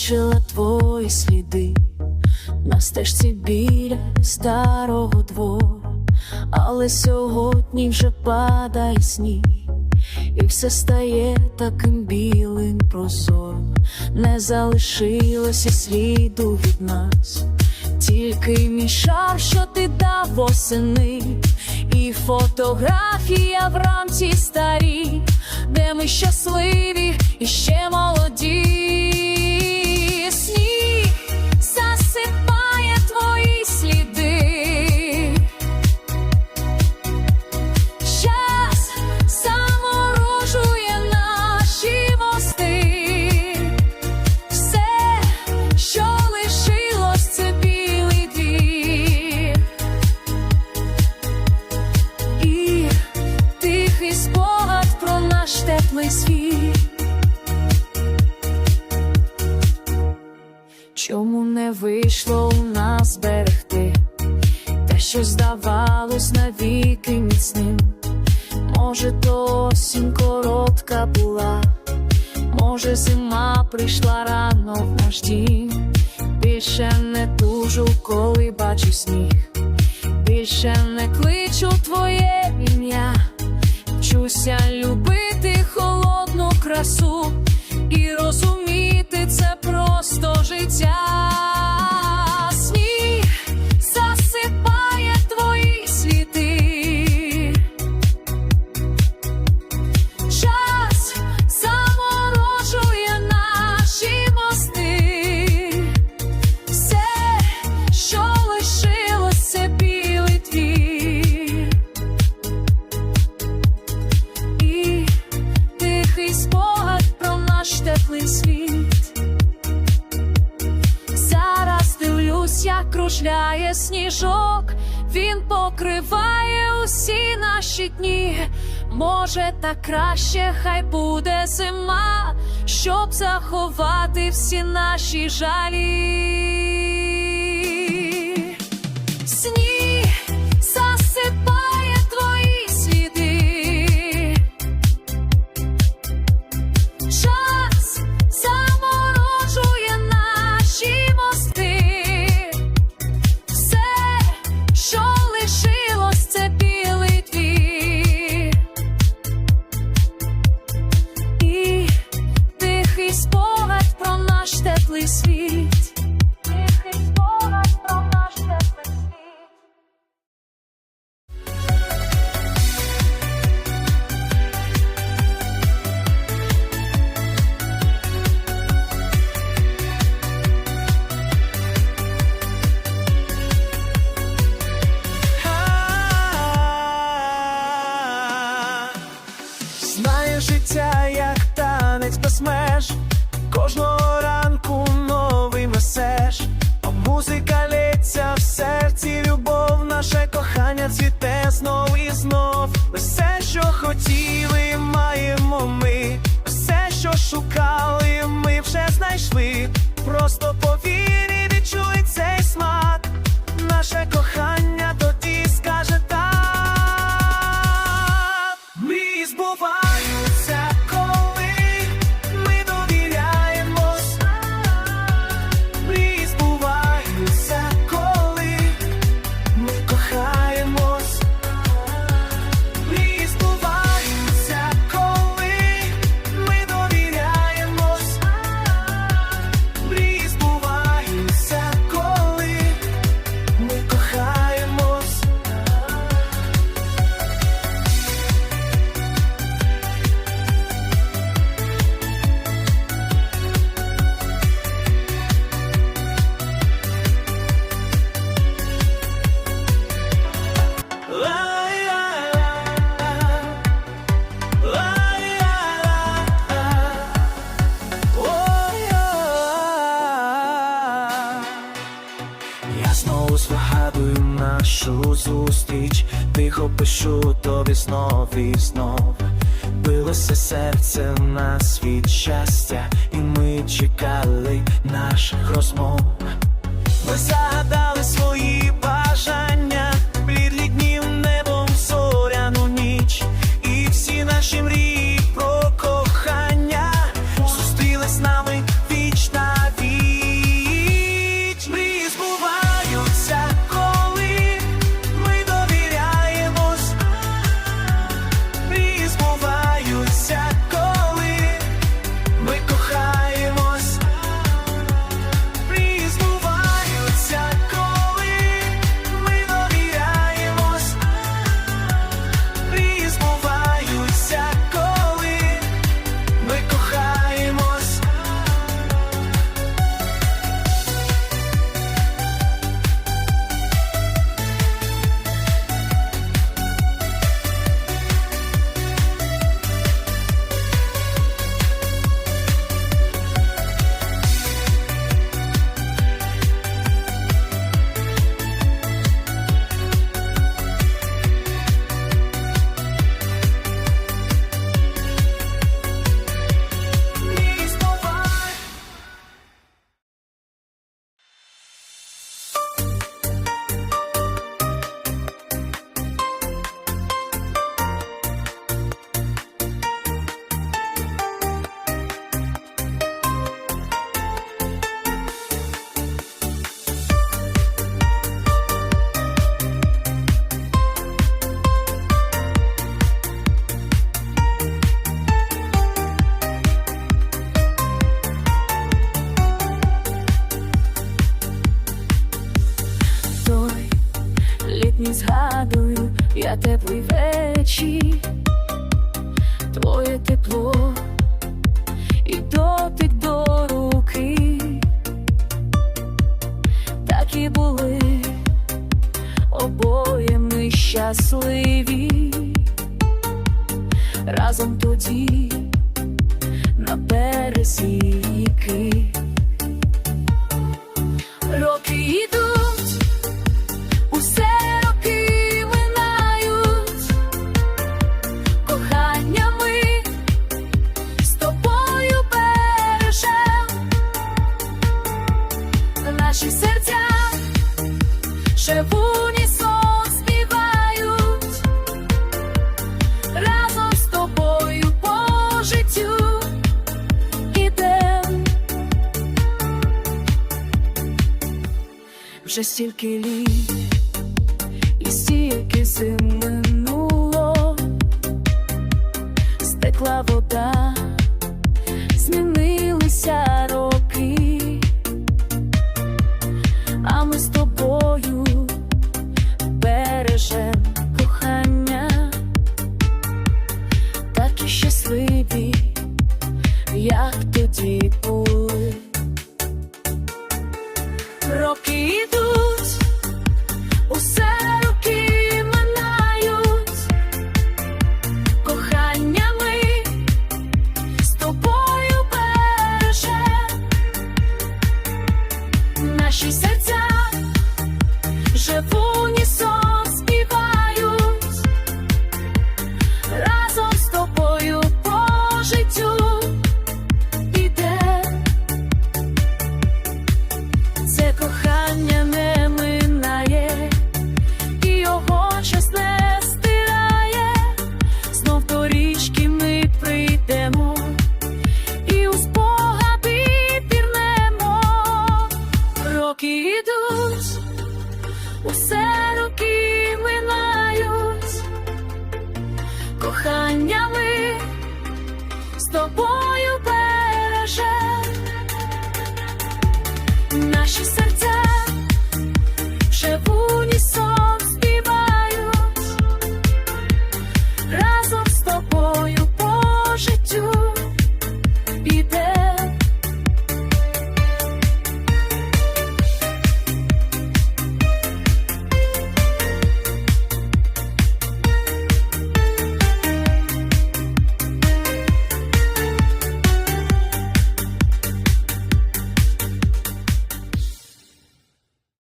Бачила твої сліди. На стежці біля старого двору, але сьогодні вже падає сніг, і все стає таким білим прозором, не залишилося сліду від нас, тільки мій що ти дав восени, і фотографія в рамці старі, де ми щасливі і ще молоді. Чому не вийшло у нас берегти те, що здавалось навіки міцним? Може, то осінь коротка була, може, зима прийшла рано в наш дім. Більше не тужу, коли бачу сніг, більше не кличу твоє ім'я, вчуся сніжок, він покриває усі наші дні. Може, та краще, хай буде зима, щоб заховати всі наші жалі. Знов і знов. Билося серце на світ щастя, і ми чекали наших розмов. Ми загадали свої я теплий вечір, твоє тепло. І дотик до руки, так і були обоє ми щасливі, разом тоді Вже стільки літ і стільки зим минуло, стекла вода, змінилися роки, а ми з тобою бережем кохання, такі щасливі, як тоді були. Роки вже тобою береже наші серця.